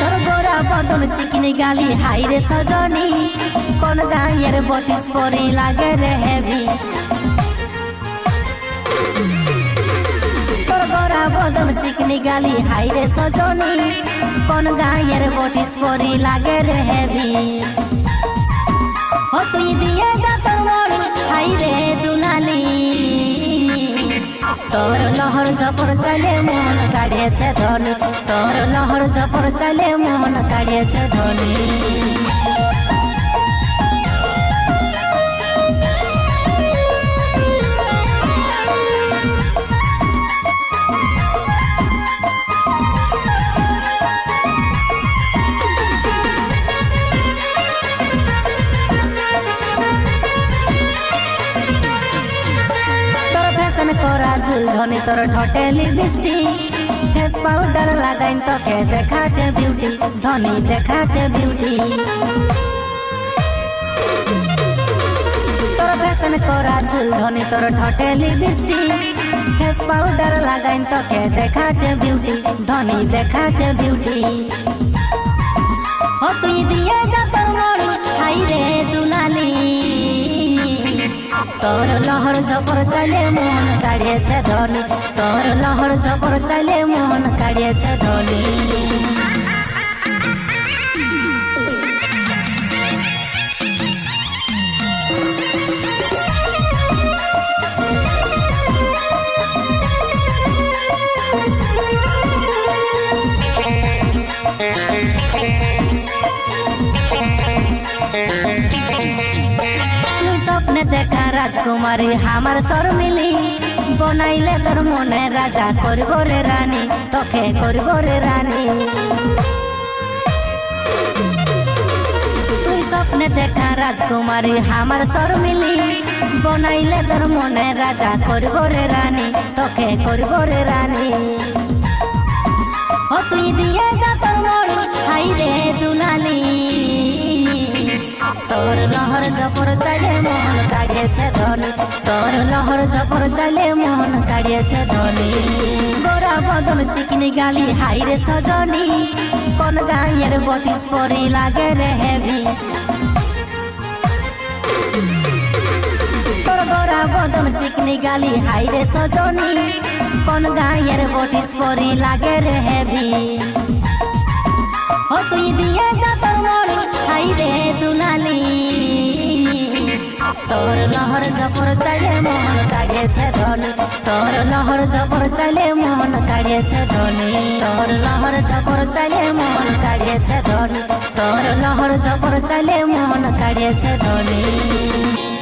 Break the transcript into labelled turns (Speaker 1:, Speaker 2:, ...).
Speaker 1: তোর গোরা বদল চিকনি গালি, হাই রে সজনি। কোন গায়ের বটিস পরে লাগে রে হেভি। তোর গোরা বদল চিকনি গালি, হাই রে সজনি। কোন গায়ের বটিস পরে লাগে রে হেভি। ও তুই দিয়ে যা তোর মন, হাই রে তোর লহর জপর চলে মন কাড়িয়েছে ধনি তোর লহর জপর চলে মন কাড়িয়েছে ধনি ঝুল তোর ঠটেলি বৃষ্টি। ফেস পাউডার লাগাইন তোকে দেখাছে বিউটি ধনি দেখাছে বিউটি তোর ফ্যাশন করা ঝুল ধনি তোর ঠটেলি বৃষ্টি। ফেস পাউডার লাগাইন তোকে দেখাছে বিউটি ধনি দেখাছে বিউটি তোর লহর জপর চলে মন কাড়িয়েছে ধনি। তোর লহর জপর চলে মন কাড়িয়েছে ধনি। স্বপ্নে দেখা রাজকুমারী, আমার শর্মিলি বনাইলে তোর মনে রাজা করব রে রানী, তোকে করব রে রানী। তুই স্বপ্নে দেখা রাজকুমারী, আমার শর্মিলি বনাইলে তোর মনে রাজা করব রে রানী, তোকে করব রে রানী। ও তুই দিয়ে যা তোর মন, হাই রে দুলালি। তোর লহর জপর মন কাড়িয়েছে ধনি। তোর লহর জপর চাইলে মন কাড়িয়েছে ধনি। গোরা বদন চিকনি গালি হাইরে সজনি। কোন গাঁয়ের বতিস পরি লাগে রে হেভি তোর গোরা বদন চিকনি গালি হাইরে সজনি। কোন গাঁয়ের বটিস পরি লাগে রে হেভি ও তুই দিয়ে যা তোর মন, হাই রে দুলালি তোর লহর জপর চাইলে মন কাড়িয়েছে ধনি। তোর লহর জপর চাইলে মন কাড়িয়েছে ধনি। তোর লহর জপর চাইলে মন কাড়িয়েছে ধনি। তোর লহর জপর চাইলে মন কাড়িয়েছে ধনি।